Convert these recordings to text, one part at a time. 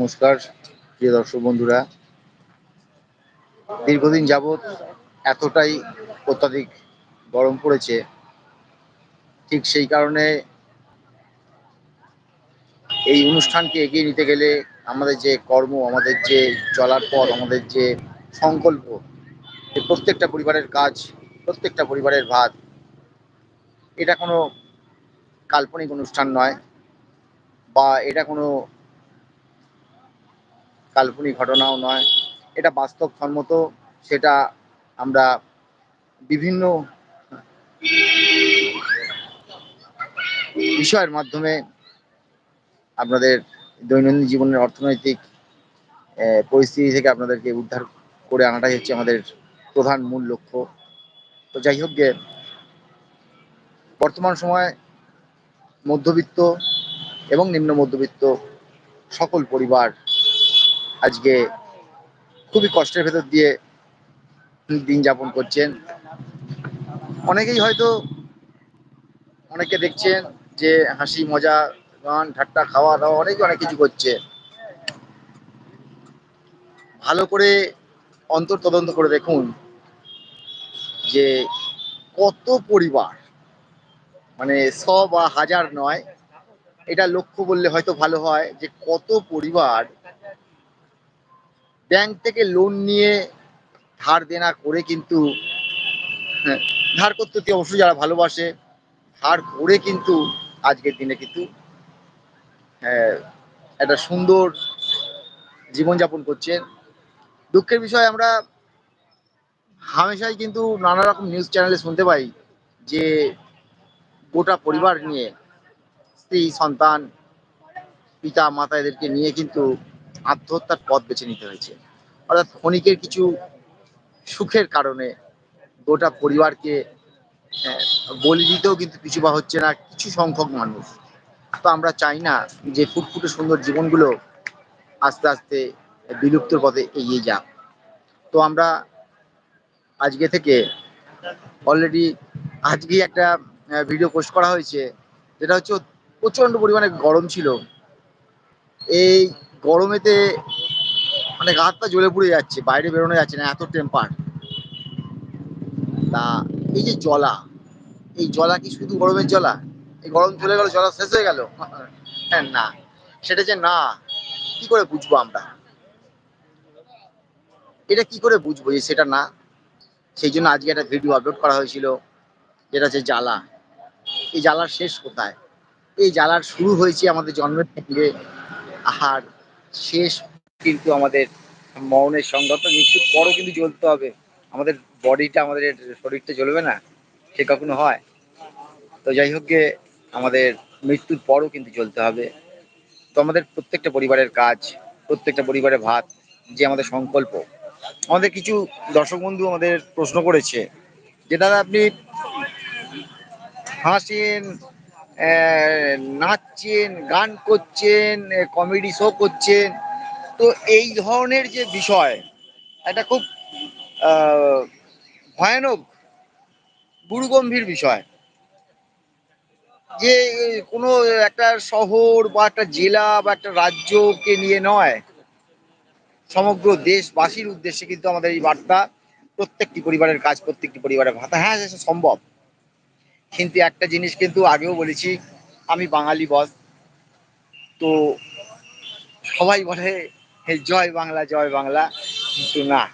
নমস্কার, প্রিয় দর্শক বন্ধুরা। দীর্ঘদিন যাবৎ এতটাই অত্যাধিক গরম পড়েছে, ঠিক সেই কারণে এই অনুষ্ঠানকে এগিয়ে নিতে গেলে আমাদের যে কর্ম, আমাদের যে চলার পর আমাদের যে সংকল্প প্রত্যেকটা পরিবারের কাজ, প্রত্যেকটা পরিবারের ভাত, এটা কোনো কাল্পনিক অনুষ্ঠান নয় বা এটা কোনো কাল্পনিক ঘটনাও নয়। এটা বাস্তব বাস্তবসম্মত, সেটা আমরা বিভিন্ন বিষয়ের মাধ্যমে আপনাদের দৈনন্দিন জীবনের অর্থনৈতিক পরিস্থিতি থেকে আপনাদেরকে উদ্ধার করে আনাটাই হচ্ছে আমাদের প্রধান মূল লক্ষ্য। তো যাই হোক গে, বর্তমান সময় মধ্যবিত্ত এবং নিম্ন মধ্যবিত্ত সকল পরিবার আজকে খুবই কষ্টের ভেতর দিয়ে দিন যাপন করছেন। অনেকেই হয়তো অনেকে দেখছেন যে হাসি, মজা, গান, ঠাট্টা, খাওয়া দাওয়া, অনেকে অনেক কিছু করছে। ভালো করে অন্তর তদন্ত করে দেখুন যে কত পরিবার মানে শ বা হাজার নয়, এটা লক্ষ্য বললে হয়তো ভালো হয় যে কত পরিবার ব্যাংক থেকে লোন নিয়ে ধার দেনা করে কিন্তু ধার করতে অবশ্যই যারা ভালোবাসে ধার করে কিন্তু আজকের দিনে কিন্তু হ্যাঁ, একটা সুন্দর জীবনযাপন করছেন। দুঃখের বিষয় আমরা হামেশাই কিন্তু নানা রকম নিউজ চ্যানেলে শুনতে পাই যে গোটা পরিবার নিয়ে স্ত্রী সন্তান পিতা মাতা এদেরকে নিয়ে কিন্তু আত্মহত্যার পথ বেছে নিতে হয়েছে। অর্থাৎ ক্ষণিকের কিছু সুখের কারণে গোটা পরিবারকে আহ, বলি দিতেও কিন্তু পিছু পা হচ্ছে না কিছু সংখ্যক মানুষ। তো আমরা চাই না যে ফুটফুটে সুন্দর জীবনগুলো আস্তে আস্তে বিলুপ্তর পথে এগিয়ে যাক। তো আমরা আজকে থেকে অলরেডি আজকে একটা ভিডিও পোস্ট করা হয়েছে। যেটা হচ্ছে প্রচণ্ড পরিমাণে গরম ছিল। এই গরমেতে মানে গা হাত জ্বলে পুড়ে যাচ্ছে, বাইরে বেরোনো যাচ্ছে না, এত টেম্পার তা এই যে জলা এই জলা কি শুধু গরমের জলা এই গরম চলে গেল জলা শেষ হয়ে গেল? হ্যাঁ না। সেটা যে না, কি করে বুঝব আমরা? এটা কি করে বুঝব যে সেটা না? সেই জন্য আজকে একটা ভিডিও আপলোড করা হয়েছিল, যেটা হচ্ছে জ্বালা। এই জ্বালার শেষ কোথায়? এই জ্বালার শুরু হয়েছে আমাদের জন্মের থেকে। আর শেষ কিন্তু আমাদের মরণের সংগত মৃত্যুর পরও কিন্তু জ্বলতে হবে। আমাদের বডিটা আমাদের শরীরটা জ্বলবে না, সে কখনো হয়। তো যাই হোক গে, আমাদের মৃত্যুর পরও কিন্তু চলতে হবে। তো আমাদের প্রত্যেকটা পরিবারের কাজ, প্রত্যেকটা পরিবারের ভাত যে আমাদের সংকল্প। আমাদের কিছু দর্শক বন্ধু আমাদের প্রশ্ন করেছে যে, দাদা, আপনি হাসেন নাচছেন, গান করছেন কমেডি শো করছেন। তো এই ধরনের যে বিষয় একটা খুব ভয়ানক, গুরুগম্ভীর বিষয়। যে কোনো একটা শহর বা একটা জেলা বা একটা রাজ্যকে নিয়ে নয়, সমগ্র দেশবাসীর উদ্দেশ্যে কিন্তু আমাদের এই বার্তা, প্রত্যেকটি পরিবারের কাজ প্রত্যেকটি পরিবারের ভাতা। হ্যাঁ সম্ভব। কিন্তু একটা জিনিস কিন্তু আগেও বলেছি, আমি বাঙালি বস। তো সবাই বলে, "হে জয় বাংলা জয় বাংলা। কিন্তু না,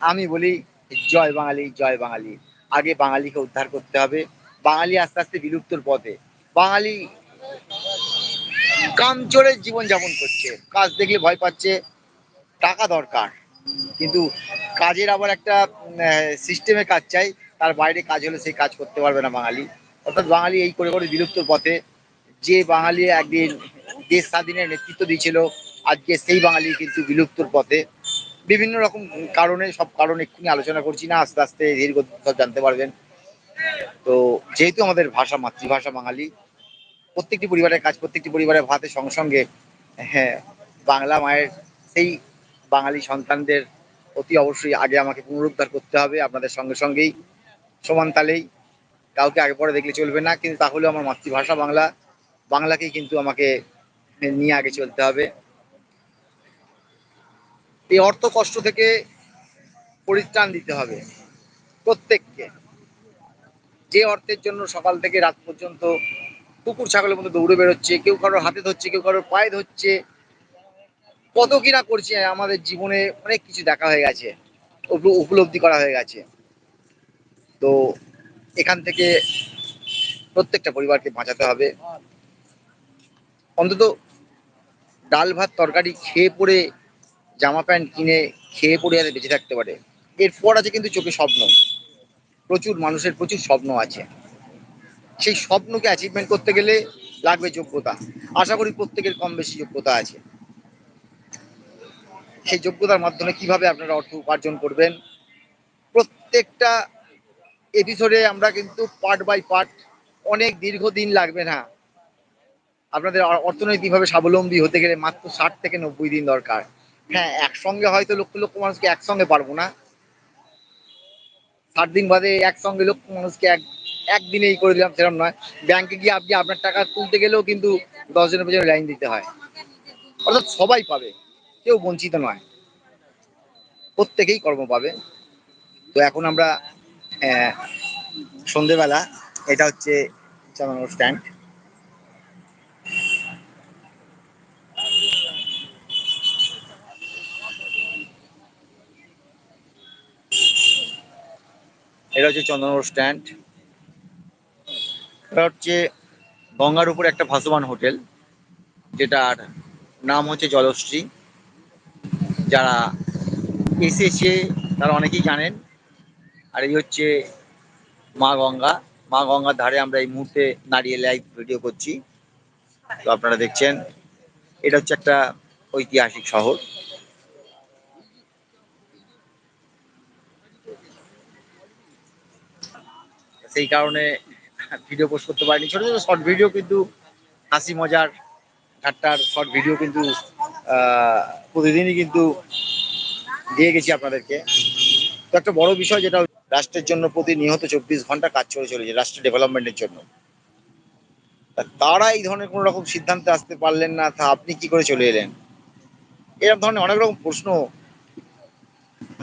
আমি বলি, জয় বাঙালি জয় বাঙালি। আগে বাঙালিকে উদ্ধার করতে হবে। বাঙালি আস্তে আস্তে বিলুপ্তর পথে। বাঙালি কামচোরে জীবনযাপন করছে। কাজ দেখলে ভয় পাচ্ছে, টাকা দরকার। কিন্তু কাজের আবার একটা সিস্টেমে কাজ চাই। তার বাইরে কাজ হলে সেই কাজ করতে পারবে না বাঙালি। অর্থাৎ বাঙালি এই করে করে বিলুপ্তর পথে যে বাঙালি একদিন দেশ স্বাধীনের নেতৃত্ব দিয়েছিল, আজকে সেই বাঙালি কিন্তু বিলুপ্তর পথে। বিভিন্ন রকম কারণে, সব কারণ এক্ষুনি আলোচনা করছি না, আস্তে আস্তে দীর্ঘ জানতে পারবেন। তো যেহেতু আমাদের ভাষা, মাতৃভাষা বাঙালি, প্রত্যেকটি পরিবারের কাজ, প্রত্যেকটি পরিবারের ভাতের সঙ্গে সঙ্গে হ্যাঁ বাংলা মায়ের সেই বাঙালি সন্তানদের অতি অবশ্যই আগে আমাকে পুনরুদ্ধার করতে হবে, আপনাদের সঙ্গে সঙ্গেই। সমান তালেই। কাউকে আগে পরে দেখলে চলবে না, কিন্তু তাহলেও আমার মাতৃভাষা বাংলা। বাংলাকেই কিন্তু আমাকে নিয়ে আগে চলতে হবে। এই অর্থ কষ্ট থেকে পরিত্রাণ দিতে হবে প্রত্যেককে। যে অর্থের জন্য সকাল থেকে রাত পর্যন্ত কুকুর ছাগলের মতো দৌড়ে বেরোচ্ছে, কেউ কারোর হাতে ধরছে, কেউ কারোর পায়ে ধরছে, কত কিনা করছে, আমাদের জীবনে অনেক কিছু দেখা হয়ে গেছে উপ- উপলব্ধি করা হয়ে গেছে। তো এখান থেকে প্রত্যেকটা পরিবারকে বাঁচাতে হবে। অন্তত ডাল ভাত তরকারি খেয়ে পরে জামা প্যান্ট কিনে খেয়ে পরে যাতে বেঁচে থাকতে পারে। এরপর আছে কিন্তু চোখে স্বপ্ন। প্রচুর মানুষের প্রচুর স্বপ্ন আছে। সেই স্বপ্নকে অ্যাচিভমেন্ট করতে গেলে লাগবে যোগ্যতা। আশা করি প্রত্যেকের কম বেশি যোগ্যতা আছে। সেই যোগ্যতার মাধ্যমে কীভাবে আপনারা অর্থ উপার্জন করবেন, প্রত্যেকটা এপিসোডে আমরা কিন্তু পার্ট বাই পার্ট অনেক দীর্ঘদিন লাগবে না। আপনাদের অর্থনৈতিকভাবে স্বাবলম্বী হতে গেলে মাত্র ষাট থেকে নব্বই দিন দরকার। হ্যাঁ একসঙ্গে হয়তো লক্ষ লক্ষ মানুষকে একসঙ্গে পারব না। ষাট দিন বাদে একসঙ্গে লক্ষ মানুষকে এক একদিনেই করে দিলাম, সেরকম নয়। ব্যাংকে গিয়ে আপনি আপনার টাকা তুলতে গেলেও কিন্তু দশ জনের পেছনে লাইন দিতে হয়। অর্থাৎ সবাই পাবে, কেউ বঞ্চিত নয়। প্রত্যেকেই কর্ম পাবে। তো এখন আমরা সন্ধেবেলা, এটা হচ্ছে চালানোর স্ট্যান্ড এটা হচ্ছে চন্দননগর স্ট্যান্ড এটা হচ্ছে গঙ্গার উপর একটা ভাসমান হোটেল, যেটার নাম হচ্ছে জলশ্রী। যারা এসেছে, তারা অনেকেই জানেন আর এই হচ্ছে মা গঙ্গা। মা গঙ্গার ধারে আমরা এই মুহূর্তে দাঁড়িয়ে লাইভ ভিডিও করছি। তো আপনারা দেখছেন, এটা হচ্ছে একটা ঐতিহাসিক শহর। সেই কারণে ভিডিও পোস্ট করতে পারিনি। ছোট ছোট শর্ট ভিডিও কিন্তু, হাসি মজার ঠাট্টার শর্ট ভিডিও কিন্তু প্রতিদিনই কিন্তু দিয়ে গেছি আপনাদেরকে। তো একটা বড় বিষয় যেটা রাষ্ট্রের জন্য প্রতিনিয়ত চব্বিশ ঘণ্টা কাজ করে চলেছে, রাষ্ট্রের ডেভেলপমেন্টের জন্য। তারা এই ধরনের কোনো রকম সিদ্ধান্তে আসতে পারলেন না, তা আপনি কি করে চলে এলেন? এরকম ধরনের অনেক রকম প্রশ্ন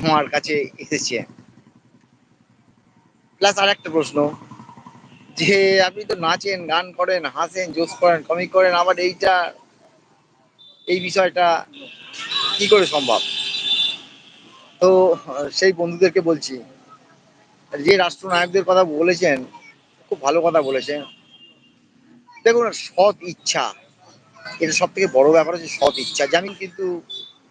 আমার কাছে এসেছে। প্লাস আর একটা প্রশ্ন, যে আপনি তো নাচেন, গান করেন, হাসেন জোস করেন, কমিক করেন, আবার এইটা, এই বিষয়টা কি করে সম্ভব? তো সেই বন্ধুদেরকে বলছি যে রাষ্ট্রনায়কদের কথা বলেছেন, খুব ভালো কথা বলেছেন। দেখুন, সৎ ইচ্ছা, এটা সব থেকে বড় ব্যাপার হচ্ছে সৎ ইচ্ছা, জামিন কিন্তু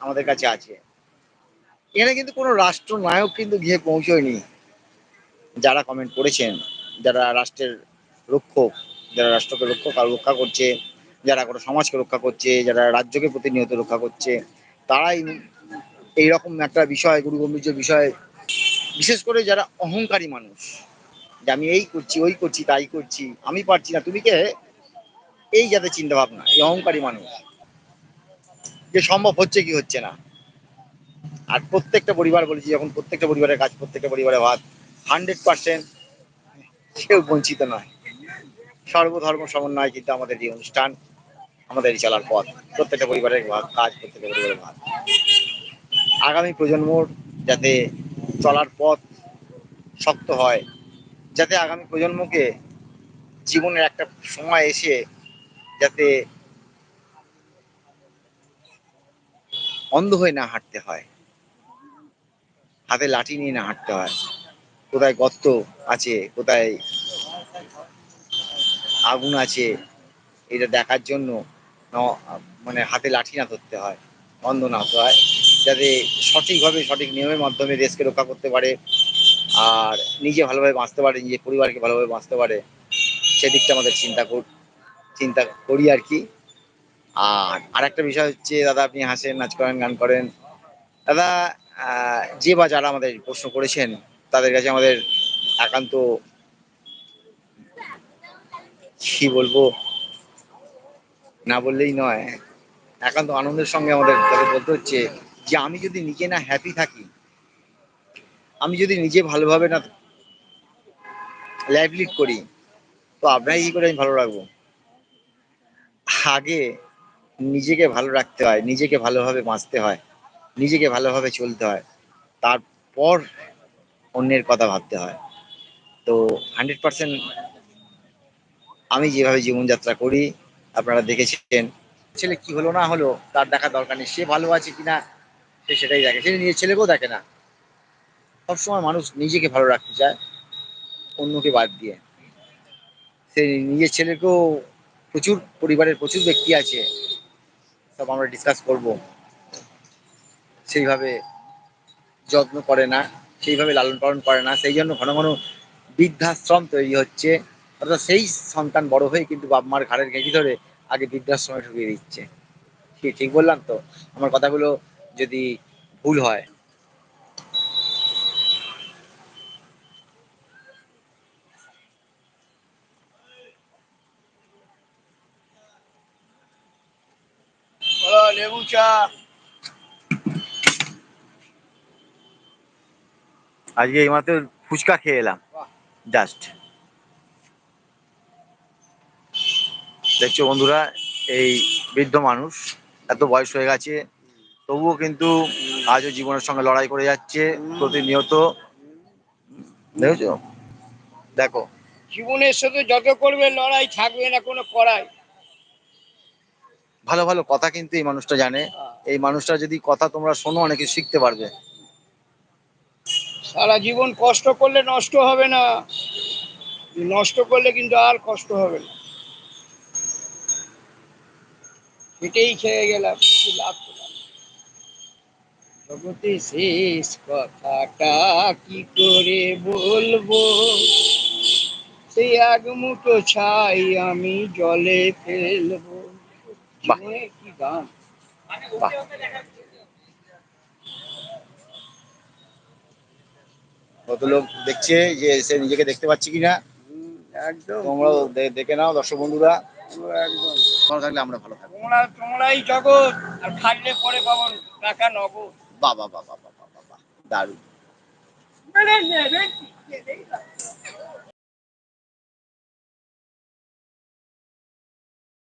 আমাদের কাছে আছে। এখানে কিন্তু কোনো রাষ্ট্রনায়ক কিন্তু গিয়ে পৌঁছয়নি। যারা কমেন্ট করেছেন, যারা রাষ্ট্রের রক্ষক, যারা রাষ্ট্রকে রক্ষক রক্ষা করছে, যারা কোনো সমাজকে রক্ষা করছে, যারা রাজ্যকে প্রতিনিয়ত রক্ষা করছে, তারাই এইরকম একটা বিষয় গুরু গম্ভীর্য বিষয় বিশেষ করে যারা অহংকারী মানুষ, যে আমি এই করছি, ওই করছি, তাই করছি, আমি পারছি না, তুমি কে? এই যাদের চিন্তা ভাবনা এই অহংকারী মানুষ, যে সম্ভব হচ্ছে কি হচ্ছে না। আর প্রত্যেকটা পরিবার বলেছি, যখন প্রত্যেকটা পরিবারের কাজ, প্রত্যেকটা পরিবারের ভাত, হান্ড্রেড পার্সেন্ট কেউ বঞ্চিত নয়। সর্বধর্ম সমন্বয় কিন্তু আমাদের এই অনুষ্ঠান, আমাদের চলার পথ, প্রত্যেকটা পরিবারের কাজ, প্রত্যেকটা পরিবারের ভাত। আগামী প্রজন্মর যাতে চলার পথ শক্ত হয়, যাতে আগামী প্রজন্মকে জীবনের একটা সময় এসে যাতে অন্ধ হয়ে না হাঁটতে হয়, হাতে লাঠি নিয়ে না হাঁটতে হয়, কোথায় গর্ত আছে, কোথায় আগুন আছে, এটা দেখার জন্য মানে হাতে লাঠি না ধরতে হয়, অন্ধ না হতে হয়। যাতে সঠিকভাবে সঠিক নিয়মের মাধ্যমে দেশকে রক্ষা করতে পারে আর নিজে ভালোভাবে বাঁচতে পারে, নিজের পরিবারকে ভালোভাবে বাঁচতে পারে, সেদিকটা আমাদের চিন্তা কর, চিন্তা করি আর কি। আর আরেকটা বিষয় হচ্ছে, দাদা আপনি হাসেন, নাচ করেন, গান করেন। দাদা যে বা যারা আমাদের প্রশ্ন করেছেন, তাদের কাছে আমাদের একান্ত কি বলব? না বললেই নয়, একান্ত আনন্দের সঙ্গে আমাদের তাদের বলতে হচ্ছে যে আমি যদি নিজে না হ্যাপি থাকি, আমি যদি নিজে ভালোভাবে না লাইফ লিড করি, তো আপনাকে কি করে আমি ভালো রাখব? আগে নিজেকে ভালো রাখতে হয়, নিজেকে ভালোভাবে বাঁচতে হয়, নিজেকে ভালোভাবে চলতে হয়, তারপর অন্যের কথা ভাবতে হয়। তো হান্ড্রেড পার্সেন্ট আমি যেভাবে জীবনযাত্রা করি, আপনারা দেখেছেন, ছেলে কি হলো না হলো, তার দেখা দরকার নেই, সে ভালো আছে কিনা সে সেটাই দেখে। সে নিজের ছেলেকেও দেখে না। সবসময় মানুষ নিজেকে ভালো রাখতে চায়, অন্যকে বাদ দিয়ে। সে নিজের ছেলেকেও প্রচুর পরিবারের প্রচুর ব্যক্তি আছে, সব আমরা ডিসকাস করব। সেইভাবে যত্ন করে না, সেইভাবে লালন পালন করে না, সেই জন্য ঘন ঘন বৃদ্ধাশ্রম তৈরি হচ্ছে। অর্থাৎ সেই সন্তান বড় হয়ে কিন্তু বাপ মার ঘাড়ের ঘেঁটি ধরে আগে বৃদ্ধাশ্রমে ঢুকিয়ে দিচ্ছে। ঠিক বললাম তো? আমার কথাগুলো যদি ভুল হয়। লেবু চা। আজকে এইমাত্র ফুচকা খেয়ে এলাম। জাস্ট দেখছ বন্ধুরা এই বৃদ্ধ মানুষ এত বয়স হয়ে গেছে তবুও কিন্তু আজও জীবনের সঙ্গে লড়াই করে যাচ্ছে প্রতিনিয়ত। দেখেছ? দেখো। জীবনের সাথে যত করবে লড়াই থাকবে না কোনো করাই ভালো ভালো কথা কিন্তু এই মানুষটা জানে। এই মানুষটা যদি কথা তোমরা শোনো অনেকে শিখতে পারবে। সারা জীবন কষ্ট করলে নষ্ট হবে না। নষ্ট করলে কিন্তু আর কষ্ট হবে না। এটাই খেয়ে গেলাম লাভ। জগতে শেষ কথাটা কি করে বলব? সেই আগ মুঠো ছাই আমি জলে ফেলব। কি গান? কত লোক দেখছে যে সে নিজেকে দেখতে পাচ্ছি কিনা? একদম। তোমরাও দে- দেখে নাও দর্শক বন্ধুরা। একদম। ভালো থাকলে আমরা ভালো থাকব। তোমরা তোমরাই জগৎ আর খাটলে পরে পাবো টাকা নগদ। Va, va, va, va, va, va, va. Dale. No, no, no, no, no, no, no.